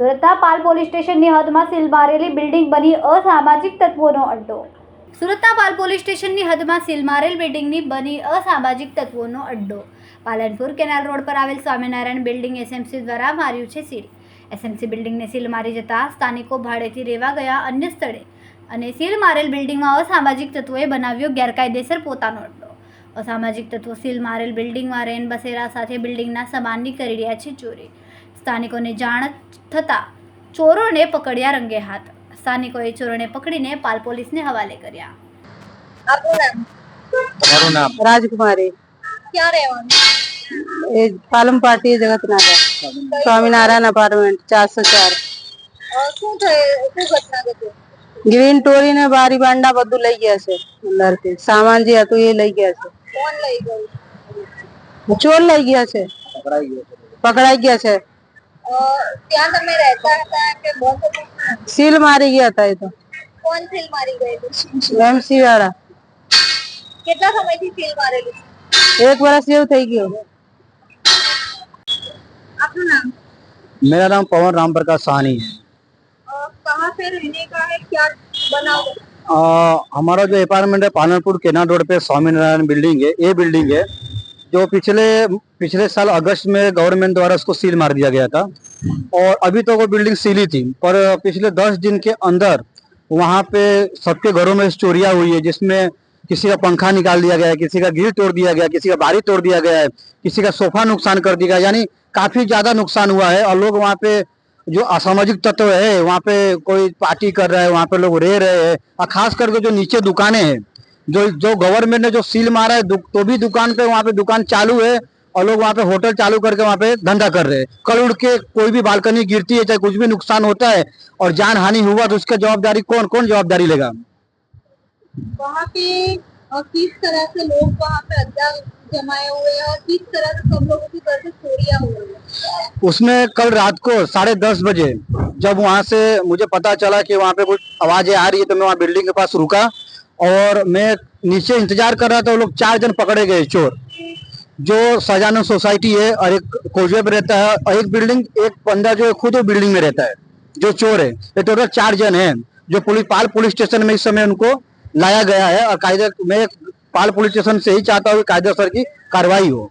સુરતના પાલ પોલીસ સ્ટેશનની હદમાં seal મારેલી building બની અસામાજિક તત્વોનો અડ્ડો. સુરતના પાલ પોલીસ સ્ટેશનની હદમાં સીલ મારેલ બિલ્ડિંગની બની અસામાજિક તત્વોનો અડ્ડો. પાલનપુર કેનાલ રોડ પર આવેલ સ્વામિનારાયણ બિલ્ડિંગ એસએમસી દ્વારા માર્યું છે સીલ. એસએમસી બિલ્ડિંગને સીલ મારી જતા સ્થાનિકો ભાડેથી રહેવા ગયા અન્ય સ્થળે અને સીલ મારેલ બિલ્ડિંગમાં અસામાજિક તત્વોએ બનાવ્યો ગેરકાયદેસર પોતાનો અડ્ડો. અસામાજિક તત્વો સીલ મારેલ બિલ્ડિંગમાં રેન બસેરા સાથે બિલ્ડિંગના સામાનની કરી રહ્યા છે ચોરી. સ્થાનિકોને જાણ થતાં ચોરોને પકડ્યા રંગે હાથ. સ્થાનિકોએ ચોરોને પકડીને પાલ પોલીસને હવાલે કર્યા. નામ? રાજકુમારી. ક્યાં રહેવાનું? એ પાલમ પાર્ટી જગતનાગર. સ્વામિનારાયણ અપાર્ટમેન્ટ ચારસો ચાર. શું થયું? ઘટના ઘટી? ગ્રીન ટોરી ને બારી બાંડા બધું લઈ ગયા છે અંદરથી. સામાન જે હતું એ લઈ ગયા છે. કોણ લઈ ગયું ચોર લઈ ગયા છે પકડાઈ ગયા છે અ, ત્યાં તમે રહેતા હતા કે બંધ હતું સીલ મારી ગયા હતા એ તો કોણ સીલ મારી ગયેલું એમસી વાળા કેટલા સમયથી સીલ મારેલું એક વર્ષ જેવું થઈ ગયું આપનું નામ मेरा नाम पवन राम प्रकाश साहनी है अ, कहाँ पे रहने का है क्या बनाव अ, हमारा जो अपार्टमेंट है पालनपुर केना रोड पे स्वामीनारायण बिल्डिंग है ये बिल्डिंग है जो पिछले पिछले साल अगस्त में गवर्नमेंट द्वारा उसको सील मार दिया गया था। और अभी तो वो बिल्डिंग सील ही थी पर पिछले दस दिन के अंदर वहाँ पे सबके घरों में चोरियाँ हुई है जिसमें किसी का पंखा निकाल दिया गया है किसी का गिर तोड़ दिया गया किसी का बारी तोड़ दिया गया है किसी का सोफा नुकसान कर दिया गया यानी काफ़ी ज़्यादा नुकसान हुआ है और लोग वहाँ पे जो असामाजिक तत्व है, वहाँ पे कोई पार्टी कर रहा है, वहाँ पे लोग रह रहे हैं, और खास करके जो नीचे दुकानें हैं, जो जो गवर्नमेंट ने जो सील मारा है तो भी दुकान पे, वहाँ पे दुकान चालू है, और लोग वहाँ पे होटल चालू करके वहाँ पे धंधा कर रहे हैं। कल उड़ के कोई भी बालकनी गिरती है, चाहे कुछ भी नुकसान होता है, और जान हानि हुआ तो उसका जवाबदारी कौन कौन जवाबदारी लेगा? वहाँ पे किस तरह से लोग वहाँ पे अड्डा जमाए हुए हैं, और किस तरह से सब लोगों की से चोरियाँ हो रही है? उसमें कल रात को साढ़े दस बजे जब वहाँ से मुझे पता चला कि वहाँ पे कुछ आवाज़ें आ रही है तो मैं वहाँ बिल्डिंग के पास रुका और मैं नीचे इंतज़ार कर रहा था, वो लोग चार जन पकड़े गए चोर, जो सजानंद सोसाइटी है और एक कोजवे पे रहता है और एक बिल्डिंग, एक बंदा जो खुद वो बिल्डिंग में रहता है, जो चोर है। ये टोटल चार जन है, जो पुलिस, पाल पुलिस स्टेशन में इस समय उनको लाया गया है और कायदे, मैं पाल पुलिस स्टेशन से ही चाहता हूँ कि कायदेसर की कार्रवाई हो।